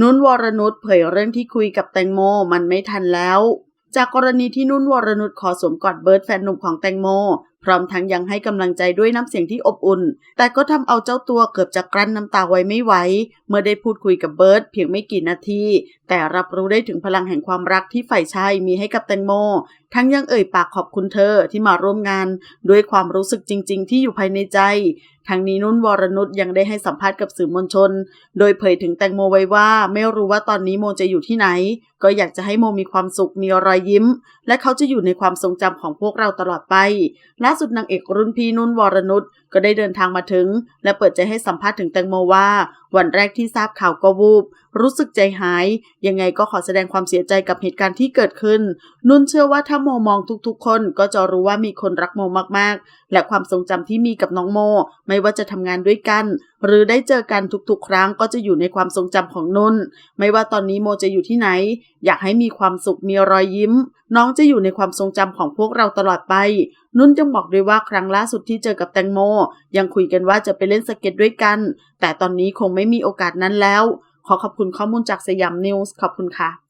นุ่นวรนุชเผยเรื่องที่คุยกับแตงโมมันไม่ทันแล้ว จากกรณีที่นุ่นวรนุชขอสวมกอดเบิร์ดแฟนหนุ่มของแตงโม พร้อมทั้งยังให้กำลังใจด้วยน้ำเสียงที่อบอุ่น แต่ก็ทำเอาเจ้าตัวเกือบจะกลั้นน้ำตาไว้ไม่ไหวเมื่อได้พูดคุยกับเบิร์ดเพียงไม่กี่นาที แต่รับรู้ได้ถึงพลังแห่งความรักที่ฝ่ายชายมีให้กับแตงโม ทั้งยังเอ่ยปากขอบคุณเธอที่มาร่วมงาน ด้วยความรู้สึกจริง ๆ ที่อยู่ภายในใจ ทั้งนี้นุ่นวรนุชยังได้ให้สัมภาษณ์กับสื่อมวลชน โดยเผยถึงแตงโมไว้ว่า ไม่รู้ว่าตอนนี้โมจะอยู่ที่ไหน ก็อยากจะให้โมมีความสุขมีรอยยิ้ม และเขาจะอยู่ในความทรงจำของพวกเราตลอดไปล่าสุดนางเอกรุ่นพี่นุ่นวรนุชก็ได้เดินทางมาถึง และเปิดใจให้สัมภาษณ์ถึงแตงโมว่าวันแรกที่ทราบข่าวก็วูบ รู้สึกใจหาย ยังไงก็ขอแสดงความเสียใจกับเหตุการณ์ที่เกิดขึ้น นุ่นเชื่อว่าถ้าโมมองทุกๆ คนก็จะรู้ว่ามีคนรักโมมากๆ และความทรงจำที่มีกับน้องโม ไม่ว่าจะทำงานด้วยกันหรือได้เจอกันทุกๆ ครั้งก็จะอยู่ในความทรงจำของนุ่นไม่ว่าตอนนี้โมจะอยู่ที่ไหน อยากให้มีความสุขมีรอยยิ้ม น้องจะอยู่ในความทรงจำของพวกเราตลอดไป นุ่นจึงบอกด้วยว่าครั้งล่าสุดที่เจอกับแตงโม ยังคุยกันว่าจะไปเล่นสเก็ตด้วยกัน แต่ตอนนี้คงไม่มีโอกาสนั้นแล้ว ขอขอบคุณข้อมูลจากสยามนิวส์ขอบคุณค่ะ